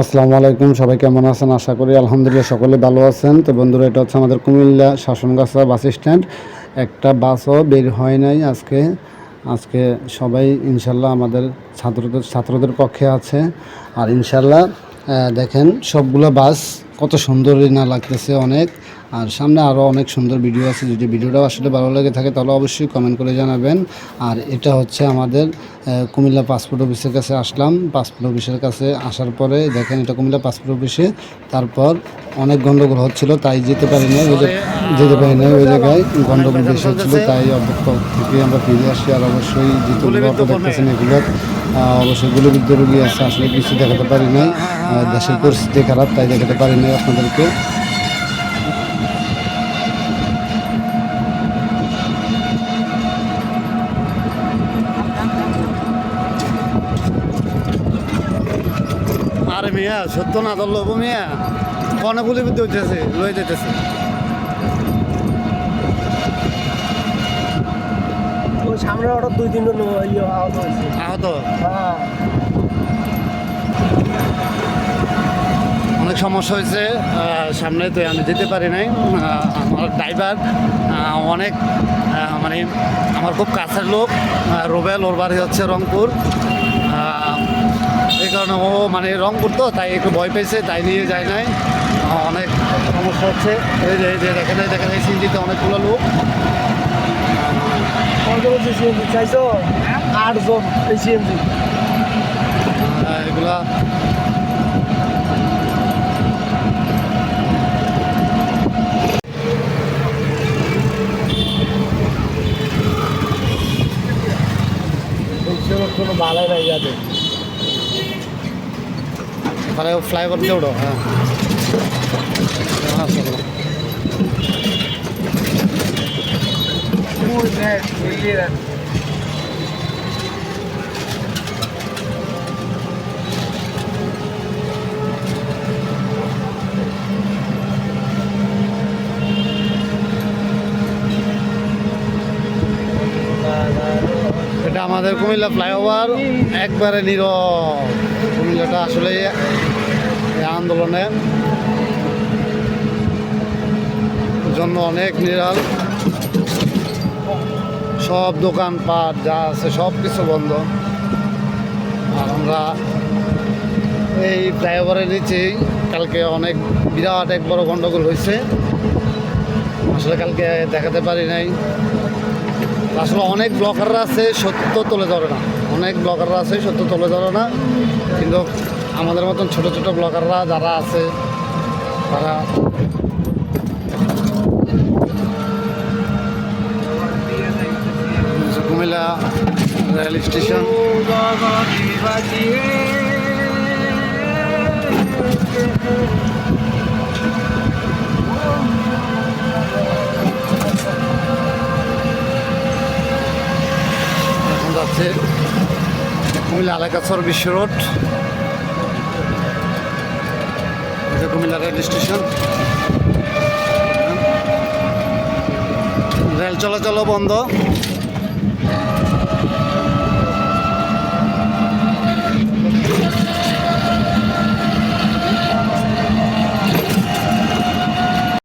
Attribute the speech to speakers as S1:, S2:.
S1: আসসালামু আলাইকুম, সবাই কেমন আছেন? আশা করি আলহামদুলিল্লাহ সকলে ভালো আছেন। তো বন্ধুরা, এটা হচ্ছে আমাদের কুমিল্লা শাসনগাছা বাস স্ট্যান্ড। একটা বাসও বের হয় নাই আজকে। আজকে সবাই ইনশাল্লাহ আমাদের ছাত্রদের ছাত্রদের পক্ষে আছে। আর ইনশাল্লাহ দেখেন, সবগুলো বাস কত সুন্দরই না লাগতেছে অনেক। আর সামনে আরও অনেক সুন্দর ভিডিও আছে, যদি ভিডিওটা আসলে ভালো লেগে থাকে, তাহলে অবশ্যই কমেন্ট করে জানাবেন। আর এটা হচ্ছে আমাদের কুমিল্লা পাসপোর্ট অফিসের কাছে আসলাম। পাসপোর্ট অফিসের কাছে আসার পরে, দেখেন এটা কুমিল্লা পাসপোর্ট অফিসে তারপর অনেক গন্ডগোল হচ্ছিল, তাই যেতে পারি না ওই যেতে পারি না ওই জায়গায়। গন্ডগোল বেশি হচ্ছিল, তাই অধ্যক্ষ থেকে আমরা ফিরে আসি। আর অবশ্যই যেগুলো দেখতেছেন এগুলো। অবশ্যই গুলিবিদ্ধ রোগী আছে, আসলে কিছু দেখাতে পারি নাই। দেশের পরিস্থিতি খারাপ, তাই দেখাতে পারি নাই আপনাদেরকে।
S2: আরে মিয়া, সত্য না, ধরলো মিয়া। কনে গুলি বিদ্যুৎ হইতেছে, লয়ে যেতেছে
S3: সামনে অর্ডার দুই তিনজন ইয়ে আহত হয়েছে।
S2: আহত?
S3: হ্যাঁ।
S2: অনেক সমস্যা হয়েছে সামনে তো আমি যেতে পারি নাই। আমার ড্রাইভার অনেক মানে আমার খুব কাছের লোক রোবেল ওর বাড়ি হচ্ছে রংপুর। এই কারণে ও মানে রংপুর তো তাই একটু ভয় পেয়েছে তাই নিয়ে যায় নাই। অনেক হচ্ছে। এই যে এই যে দেখেন দেখেন এই সিনজিতে অনেকগুলো লোক।
S3: সিএনজি চাইছো? আটজন এই সিএনজি।
S2: আহ, এগুলা।
S3: কোনো ভালো নাই
S2: তাহলে ফ্লাইওভার দিয়ে উঠো হ্যাঁ হ্যাঁ। এটা আমাদের কুমিল্লা ফ্লাইওভার একবারে নীরব। কুমিল্লাটা আসলে আন্দোলনে জন্য অনেক নিরাল সব দোকানপাট যা আছে সব কিছু বন্ধ। আর আমরা এই ফ্লাইওভারের নিচেই কালকে অনেক, বিরাট এক বড় গণ্ডগোল হয়েছে। আসলে কালকে দেখাতে পারি নাই। আসলে অনেক ব্লগাররা আছে, সত্য তুলে ধরে না। অনেক ব্লগাররা আছে, সত্য তুলে ধরে না। কিন্তু আমাদের মতন ছোট ছোট ব্লগাররা যারা আছে, তারা কুমিল্লা রেল স্টেশন। যাচ্ছে কুমিল্লা আলাকাছর বিশ্ব রোড। এটা কুমিল্লা রেল স্টেশন। রেল চলাচলও বন্ধ।